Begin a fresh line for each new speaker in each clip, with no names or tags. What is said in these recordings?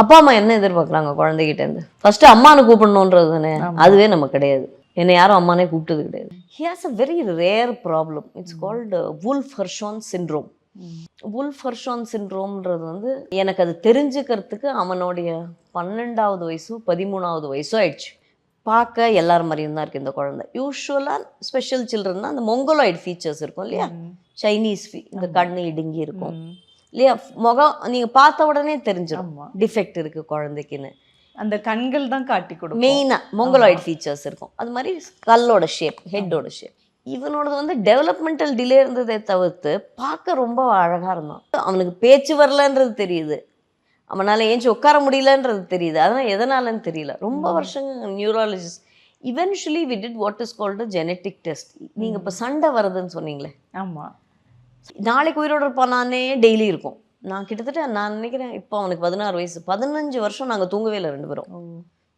அப்பா அம்மா என்ன எதிர்பார்க்குறாங்க குழந்தைகிட்ட இருந்து ஃபர்ஸ்ட் அம்மானு கூப்பிடணுன்றது தானே. அதுவே நம்ம கிடையாது. என்னை யாரும் அம்மானே கூப்பிட்டது கிடையாது. He has a very rare problem it's called Wolf Hirschhorn syndrome Wolf Hirschhorn சிண்ட்ரோம்ன்றது வந்து எனக்கு அது தெரிஞ்சுக்கிறதுக்கு அவனுடைய பன்னெண்டாவது வயசோ பதிமூணாவது வயசோ ஆயிடுச்சு. பார்க்க எல்லார் மாதிரியும் தான் இருக்கு இந்த குழந்தை. யூஸ்வலாக ஸ்பெஷல் சில்ட்ரன்னா அந்த மொங்கோலாய்டு ஃபீச்சர்ஸ் இருக்கும் இல்லையா? சைனீஸ் ஃபீ இந்த கண்ணு இடுங்கி இருக்கும். இல்லையா? முகம் நீங்க பார்த்த உடனே தெரிஞ்சிடும் டிஃபெக்ட் இருக்கு குழந்தைக்குன்னு.
அந்த கண்கள் தான் காட்டி கொடுக்கும்.
மெயினா மொங்கலாய்டு ஃபீச்சர்ஸ் இருக்கும். அது மாதிரி கல்லோட ஷேப் ஹெட்டோட ஷேப் இவனோடது வந்து டெவலப்மெண்டல் டிலே இருந்ததை தவிர்த்து பார்க்க ரொம்ப அழகா இருந்தான். அவனுக்கு பேச்சு வரலன்றது தெரியுது. அவனால ஏஞ்சி உட்கார முடியலன்றது தெரியுது. அதனால் எதனாலன்னு தெரியல. ரொம்ப வருஷங்க neurologist eventually we did what is called genetic test நீங்கள் இப்போ சண்டை வருதுன்னு சொன்னீங்களே.
ஆமா.
நாளைக்கு உயிரோட இருப்பானே டெய்லி இருக்கும். நான் கிட்டத்தட்ட நான் நினைக்கிறேன் இப்போ அவனுக்கு பதினாறு வயசு. பதினஞ்சு வருஷம் நாங்கள் தூங்கவே இல்லை ரெண்டு பேரும்.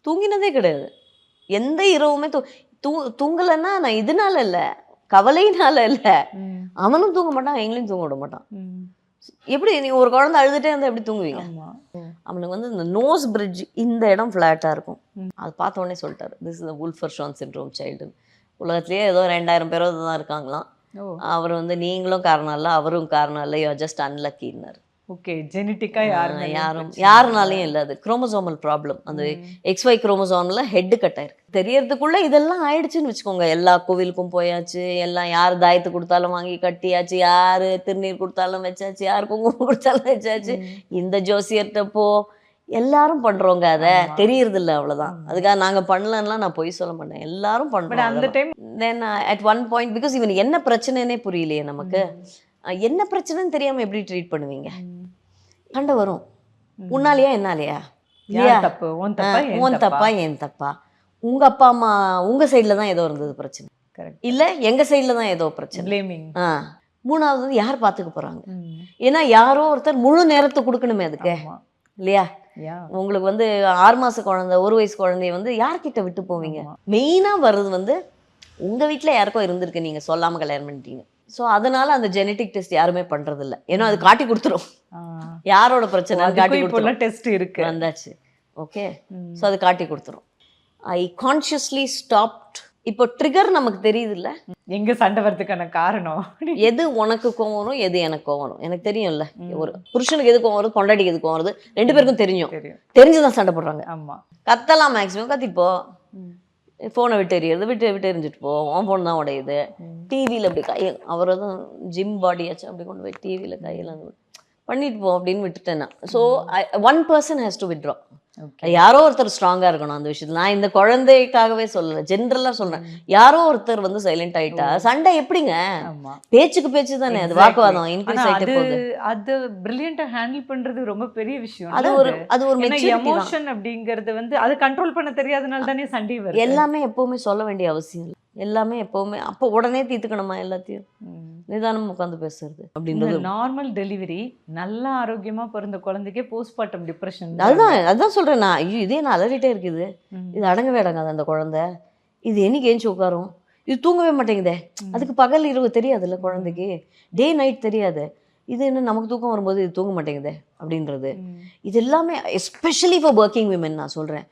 தூங்கினதே கிடையாது. எந்த இரவுமே தூ தூ தூங்கலைன்னா நான் இதனால இல்லை கவலையினால இல்லை. அவனும் தூங்க மாட்டான் எங்களையும் தூங்க விட மாட்டான். எப்படி நீங்கள் ஒரு குழந்தை அழுதுட்டே இருந்தால் எப்படி தூங்குவீங்க. அவனுக்கு வந்து இந்த நோஸ் பிரிட்ஜ் இந்த இடம் ஃப்ளாட்டாக இருக்கும். அது பார்த்த உடனே சொல்லிட்டாரு. திஸ் இஸ் வுல்ஃபர் ஷான் சிண்ட்ரோம் சைல்டுன்னு உலகத்திலேயே ஏதோ ரெண்டாயிரம் பேரோ தான் இருக்காங்களாம். அவர் வந்து நீங்களும் காரணம் இல்லை அவரும் காரணம் இல்லை யூ ஜஸ்ட் அன்லக்கின்னாரு
ஓகே ஜெனட்டிக்கா யாருமே
யாரும் யாருனாலையும் இல்லை அது குரோமோசோமல் ப்ராப்ளம் அந்த எக்ஸ் ஒய் குரோமோசோமில் ஹெட்டு கட் ஆயிருக்கு. தெரியறதுக்குள்ள இதெல்லாம் ஆயிடுச்சுன்னு வச்சுக்கோங்க. எல்லா கோவிலுக்கும் போயாச்சு எல்லாம் யார் தாயத்து கொடுத்தாலும் வாங்கி கட்டியாச்சு யார் திருநீர் கொடுத்தாலும் வச்சாச்சு யார் குங்குமம் கொடுத்தாலும் வச்சாச்சு. இந்த ஜோசியர்கிட்ட போ எல்லாரும் பண்றோங்க அதை. தெரியறது இல்லை அவ்வளவுதான். அதுக்காக நாங்க பண்ணலன்னா நான் பொய் சொல்ல மாட்டேன். எல்லாரும்
பட்
பண்றோம்
அந்த time
then at one point because இவன் என்ன பிரச்சனைனே புரியலையே நமக்கு. என்ன பிரச்சனைன்னு தெரியாம எப்படி ட்ரீட் பண்ணுவீங்க? சண்டை வரும். உன்னாலயா என்னாலயா?
தப்பு? உன் தப்பா என்
தப்பா? உங்க அப்பா அம்மா உங்க சைடுல தான் ஏதோ இருந்தது பிரச்சனை.
கரெக்ட்
இல்ல எங்க சைடுல தான் ஏதோ பிரச்சனை. ஆ. மூணாவது யார் பாத்துக்க போறாங்க? ஏன்னா யாரோ ஒருத்தர் முழு நேரத்தை கொடுக்கணுமே அதுக்கு. இல்லையா? உங்களுக்கு வந்து ஆறு மாச குழந்தை ஒரு வயசு குழந்தைய வந்து யார்கிட்ட விட்டு போவீங்க. மெயினா வர்றது வந்து உங்க வீட்ல யாருக்கோ இருந்திருக்கு நீங்க சொல்லாம கல்யாணம் பண்ணிட்டீங்க. ஸோ அதனால அந்த ஜெனட்டிக் டெஸ்ட் யாருமே பண்றது இல்ல ஏன்னா அது காட்டி கொடுத்துரும். யாரோட பிரச்சனை காட்டி கொடுத்துரும்.
டெஸ்ட் இருக்கு.
வந்தாச்சு. ஓகே. ஸோ அது காட்டி கொடுத்துரும். ஐ கான்ஷியஸ்லி ஸ்டாப்ட் இப்போ ட்ரிகர் நமக்கு தெரியுது இல்ல
எங்க சண்டை வர்றதுக்கான காரணம்
எது உனக்கு கோவம் வரும் எது எனக்கு கோவம் வரும்? எனக்கு தெரியும்ல. ஒரு புருஷனுக்கு எது கோவம் வருது பொண்டாட்டிக்கு எது கோவம் வருது ரெண்டு பேருக்கும் தெரியும். தெரிஞ்சுதான் சண்டை போடுறாங்க.
ஆமா.
கத்தலாம் மேக்ஸிமம் கத்திப்போ. ஃபோனை விட்டு எறியறது விட்டு விட்டு எரிஞ்சிட்டு போ உன் ஃபோன் தான் உடையுது. டிவியில் அப்படி கையை அவரை தான் ஜிம் பாடியாச்சும் அப்படி கொண்டு போய் டிவியில் கையில் பண்ணிட்டு போ அப்படின்னு விட்டுட்டேன் நான். So one person has to
okay
யாரோ ஒருத்தர் ஸ்ட்ராங்கா இருக்கணும் அந்த விஷயத்துல. நான் இந்த குழந்தைக்காகவே சொல்லல ஜென்ரலா சொல்றேன். யாரோ ஒருத்தர் வந்து சைலண்ட் ஆயிட்டா சண்டை எப்படிங்க? பேச்சுக்கு பேச்சு தானே அது. வாக்குவாதம். இன்க்ரீஸ் ஆயிட்டே
அது
போகுது.
அது பிரில்லியண்டா ஹேண்டில் பண்றது ரொம்ப பெரிய விஷயம்.
அது ஒரு அது? ஒரு
எமோஷன் அப்படிங்கறது வந்து அதை கண்ட்ரோல் பண்ண தெரியாதனால தானே சண்டை வருது.
எல்லாமே எப்பவுமே சொல்ல வேண்டிய அவசியம் இல்லை. எல்லாமே எப்பவுமே அப்போ உடனே தீர்த்துக்கணுமா எல்லாத்தையும். நிதானம் உட்காந்து பேசுறது அப்படின்றது
நார்மல் டெலிவரி நல்ல ஆரோக்கியமா பிறந்த குழந்தைக்கே போஸ்ட்மார்ட்டம் டிப்ரெஷன்
அதுதான் அதுதான் சொல்றேன் நான். ஐயோ இதே நான் அலறிட்டே இருக்குது. இது அடங்கவே அடங்காது அந்த குழந்தை. இது என்னைக்கு ஏஞ்சி உட்காரும்? இது தூங்கவே மாட்டேங்குதே. அதுக்கு பகல் இரவு தெரியாதுல்ல குழந்தைக்கு. டே நைட் தெரியாது. இது என்ன நமக்கு தூக்கம் வரும்போது இது தூங்க மாட்டேங்குதே அப்படின்றது. இது எல்லாமே எஸ்பெஷலி ஃபார் ஒர்க்கிங் விமன் நான் சொல்றேன்.